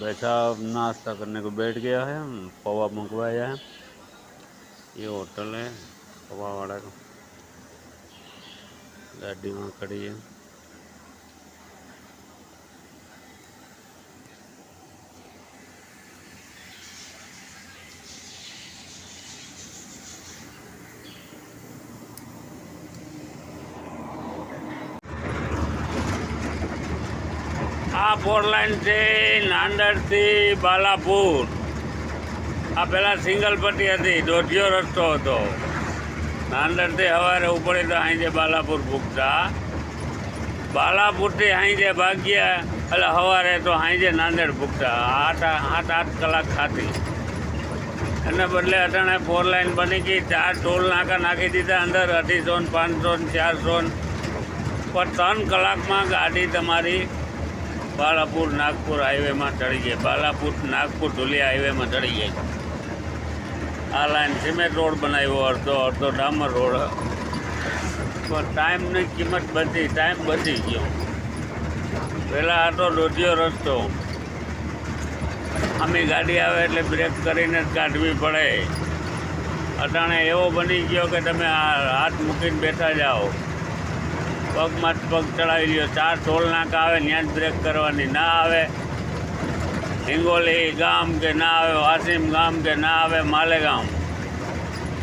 बैठा नाश्ता करने को बैठ गया है पवा मंगवाया है ये होटल है पवा वाला का गाड़ी वहाँ खड़ी है આ ફોર લાઈન છે નાંદડથી બાલાપુર. આ પહેલાં સિંગલ પટ્ટી હતી, દોઢિયો રસ્તો હતો. નાંદડથી સવારે ઉપડે તો અહીં જે બાલાપુર પૂગતા. બાલાપુરથી અહીં જે ભાગ્યા, એટલે સવારે તો અહીં જે નાંદેડ પૂગતા. આઠ આઠ આઠ કલાક ખાતી. એને બદલે અટાણે ફોર લાઈન બની ગઈ, ચાર ટોલ નાકા નાખી દીધા અંદર, અઢીસો ને પાંચસો ને ચારસો ને. પણ ત્રણ કલાકમાં ગાડી તમારી બાલાપુર, નાગપુર હાઈવેમાં ચડી જાય બાલાપુર, નાગપુર ધુલિયા હાઈવેમાં ચડી જાય આ લાઈન સિમેન્ટ રોડ બનાવ્યો, અડધો અડધો ડામર રોડ. પણ ટાઈમની કિંમત બધી ટાઈમ બચી ગયો. પહેલાં હતો દોઢિયો રસ્તો. આમી ગાડી આવે એટલે બ્રેક કરીને જ કાઢવી પડે. અટાણે એવો બની ગયો કે તમે હાથ મૂકીને બેઠા જાઓ. પગમાં જ પગ ચડાવી લ્યો ચાર ટોલ નાકા આવે ત્યાં જ બ્રેક કરવાની. ના આવે. હિંગોલી ગામ કે ના આવે, વાસીમ ગામ કે ના આવે, માલેગામ.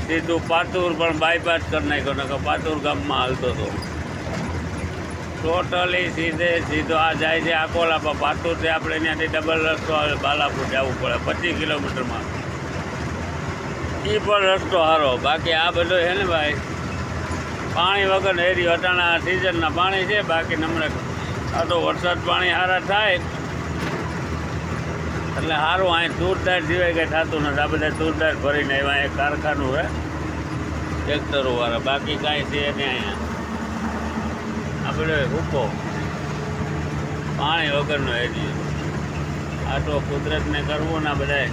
સીધું પાતુર પણ બાયપાસ કરી નાખ્યો, નકર પાતુર ગામમાં હાલતો હતો. ટોટલી સીધે સીધો આ જાય છે આકોલા પર પાતુરથી આપણે ત્યાંથી ડબલ રસ્તો આવે, બાલાપુર જવું પડે, પચીસ કિલોમીટરમાં. એ પણ રસ્તો સારો બાકી આ બધો છે ને ભાઈ પાણી વગર એરી વટાણા સિઝનના પાણી છે, બાકી નમણે આ તો વરસાદ પાણી સારા થાય. એટલે સારું અહીં તૂરદાર સિવાય કંઈ થતું નથી. આ બધા તૂરદાર ભરીને આવ્યા એક કારખાનું છે ટ્રેક્ટરો વાળા. બાકી કાંઈ છે નહીં અહીંયા. આપણે ભૂકો પાણી વગરનો એરિયો આ તો કુદરતને કરવું ને બધાય.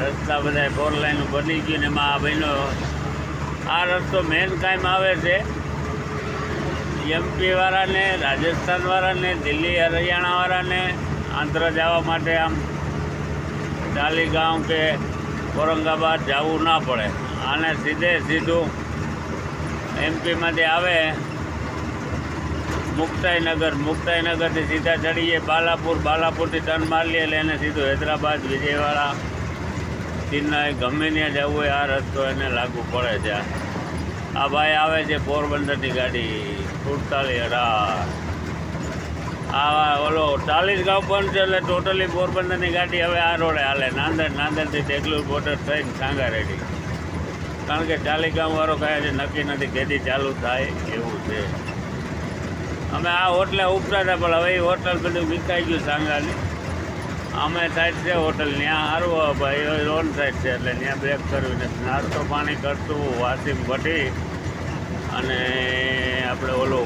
રસ્તા બધા ફોર લાઈન બની ગયું ને એમાં આ ભાઈનો આ રસ્તો મેન કાયમ આવે છે. એમપી વાળાને, રાજસ્થાન વાળાને, દિલ્હી, હરિયાણા વાળાને આંધ્ર જવા માટે આમ ડાલીગાંવ કે ઔરંગાબાદ જવું ના પડે. આને સીધે સીધું એમપીમાંથી આવે. મુક્તાઈનગર, મુક્તાઈનગરથી સીધા ચડીએ બાલાપુર, બાલાપુરથી ટર્ન મારી લે એટલે એને સીધું હૈદરાબાદ, વિજયવાડા, ચિન્નાઈ, ગમે ત્યાં જવું હોય આ રસ્તો એને લાગુ પડે છે. આ ભાઈ આવે છે પોરબંદરની ગાડી. સુડતાલીસ અઢાર આ ઓલો ચાલીસ ગાંવ બંધ છે એટલે ટોટલી પોરબંદરની ગાડી હવે આ રોડે હાલે. નાંદર નાંદરથી તેગલુર બોર્ડર થઈને સાંગા રેડી. કારણ કે ચાલીસ ગામવાળો કહે છે, નક્કી નથી કેદી ચાલુ થાય. એવું છે. અમે આ હોટલે ઉપરા હતા, પણ હવે એ હોટલ બધું વિકાઈ ગયું સાંગાની. અમે સાઈડ છે હોટલ ત્યાં સારું ભાઈ રોડ સાઈડ છે એટલે ત્યાં બ્રેક કરવી નથી નાસ્તો પાણી કરતું વાસીમ ભટ્ટી અને આપણે ઓલો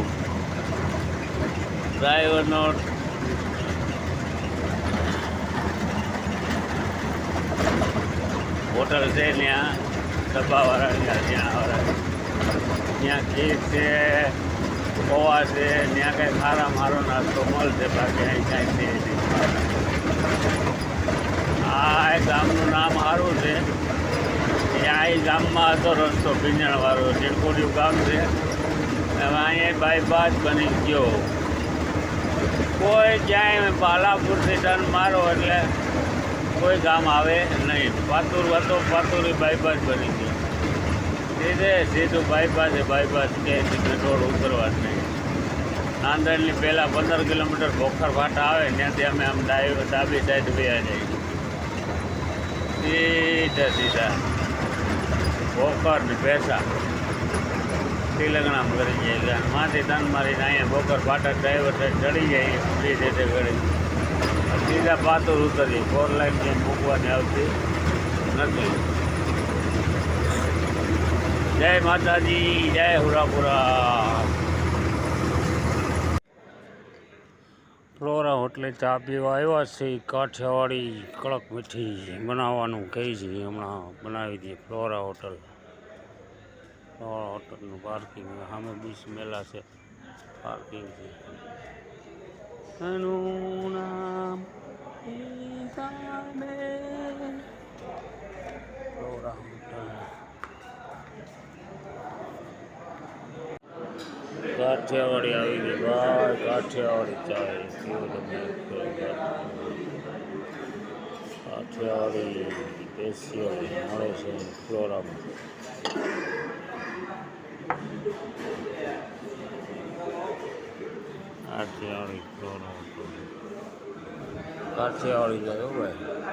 ડ્રાઈવરનો હોટલ છે ત્યાં ડબ્બાવાળા ત્યાં ત્યાં ખીર છે, પૌવા છે ત્યાં કંઈ સારા મારો નાસ્તો મળશે બાકી અહીં કાંઈ છે આ ગામનું નામ સારું છે. એ ગામમાં હતો રસ્તો પિંજણવાળો કોડિયું ગામ છે. એમાં અહીંયા બાયપાસ બની ગયો. કોઈ ક્યાંય બાલાપુરથી ટર્ન મારો એટલે કોઈ ગામ આવે નહીં. પાતુર હતો, પાતુરી બાયપાસ બની ગયો. સીધે સીધું બાયપાસ એ બાયપાસ કે રોડ ઉતરવા જ નહીં. નાંદેડની પહેલાં પંદર કિલોમીટર ભોખર ફાટા આવે, ત્યાંથી અમે આમ ડાબી ડાબી સાઈડ વ્યા જઈએ સીધા સીધા. ભોખર ને ભેસા. તિલંગણામાં કરી જઈએ એટલે માથી તન મારીને અહીંયા ભોખર ફાટા ડ્રાઈવર સાઈડ ચડી જાય ફ્રી રીતે ગળી સીધા પાતુર ઉતરીએ ફોર લાઈન જેમ મૂકવાની આવતી નથી. જય માતાજી, જય હુરાપુરા. ફ્લોરા હોટલે ચા પીવા આવ્યા છે. કાઠિયાવાડી કડક મીઠી બનાવવાનું કહે છે. હમણાં બનાવી દઈએ ફ્લોરા હોટલ. ફ્લોરા હોટલનું પાર્કિંગ સામે બીસ મેલા છે. પાર્કિંગ છે. એનું નામ કાઠિયાવાડી આવી ગઈ ભાઈ કાઠિયાવાડી ચાય કેવું તમે કાઠિયાવાડી સ્પેશિયલ મળે છે ફ્લોરામાં. કાઠિયાવાડી ફ્લોરા કાઠિયાવાડી જાય ભાઈ.